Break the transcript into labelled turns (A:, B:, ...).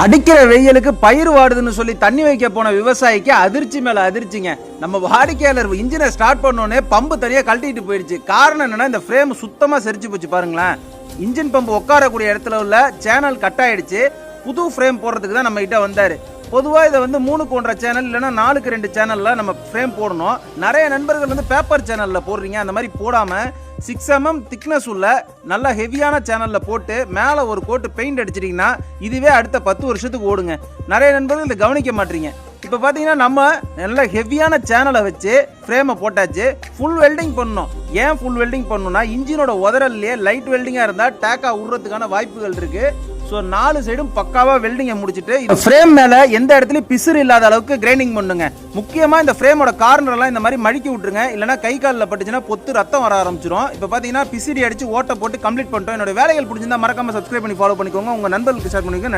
A: அடிக்கிற வெயிலுக்கு பயிர் வாடுதுன்னு சொல்லி தண்ணி வைக்க போன விவசாயிக்கு அதிர்ச்சி மேல அதிர்ச்சிங்க. நம்ம வாடிக்கையாளர் இன்ஜினை ஸ்டார்ட் பண்ணோடனே பம்பு தனியாக கழட்டிட்டு போயிடுச்சு காரணம் என்னன்னா இந்த ஃப்ரேம் சுத்தமா செரிச்சு போச்சு பாருங்களேன். இன்ஜின் பம்பு உட்காரக்கூடிய இடத்துல உள்ள சேனல் கட் ஆயிடுச்சு. புது ஃப்ரேம் போடுறதுக்கு தான் நம்ம கிட்ட வந்தாரு. பொதுவாக இதை வந்து மூணுக்கு ஒன்றரை சேனல் இல்லைன்னா நாலுக்கு ரெண்டு சேனலில் நம்ம ஃப்ரேம் போடணும். நிறைய நண்பர்கள் வந்து பேப்பர் சேனலில் போடுறீங்க. அந்த மாதிரி போடாமல் சிக்ஸ் எம்எம் திக்னஸ் உள்ள நல்ல ஹெவியான சேனலில் போட்டு மேலே ஒரு கோட்டு பெயிண்ட் அடிச்சிட்டிங்கன்னா இதுவே அடுத்த பத்து வருஷத்துக்கு ஓடுங்க. நிறைய நண்பர்கள் இதை கவனிக்க மாட்டீங்க. இப்போ பார்த்தீங்கன்னா நம்ம நல்ல ஹெவியான சேனலை வச்சு ஃப்ரேமை போட்டாச்சு. ஃபுல் வெல்டிங் பண்ணணும். ஏன் ஃபுல் வெல்டிங் பண்ணணும்னா இன்ஜினோட உதறல்லையே லைட் வெல்டிங்காக இருந்தால் டேக்காக விடுறதுக்கான வாய்ப்புகள் இருக்குது ஸோ நாலு சைடும் பக்காவா வெல்டிங்கை முடிச்சுட்டு இந்த ஃப்ரேம் மேல எந்த இடத்துலயும் பிசுறு இல்லாத அளவுக்கு கிரைண்டிங் பண்ணுங்க. முக்கியமா இந்த ஃப்ரேமோட கார்னர் எல்லாம் இந்த மாதிரி மடிக்கி விட்டுருங்க. இல்லைன்னா கை காலில் பட்டுச்சுன்னா பொத்து ரத்தம் வர ஆரம்பிச்சிடும் இப்போ பார்த்தீங்கன்னா பிசிறி அடிச்சு ஓட்டை போட்டு கம்ப்ளீட் பண்ணிட்டோம். என்னோட வேலைகள் பிடிச்சிருந்தா மறக்காம சப்ஸ்கிரைப் பண்ணி ஃபாலோ பண்ணிக்கோங்க. உங்க நண்பர்களுக்கு ஷேர் பண்ணிக்கோங்க.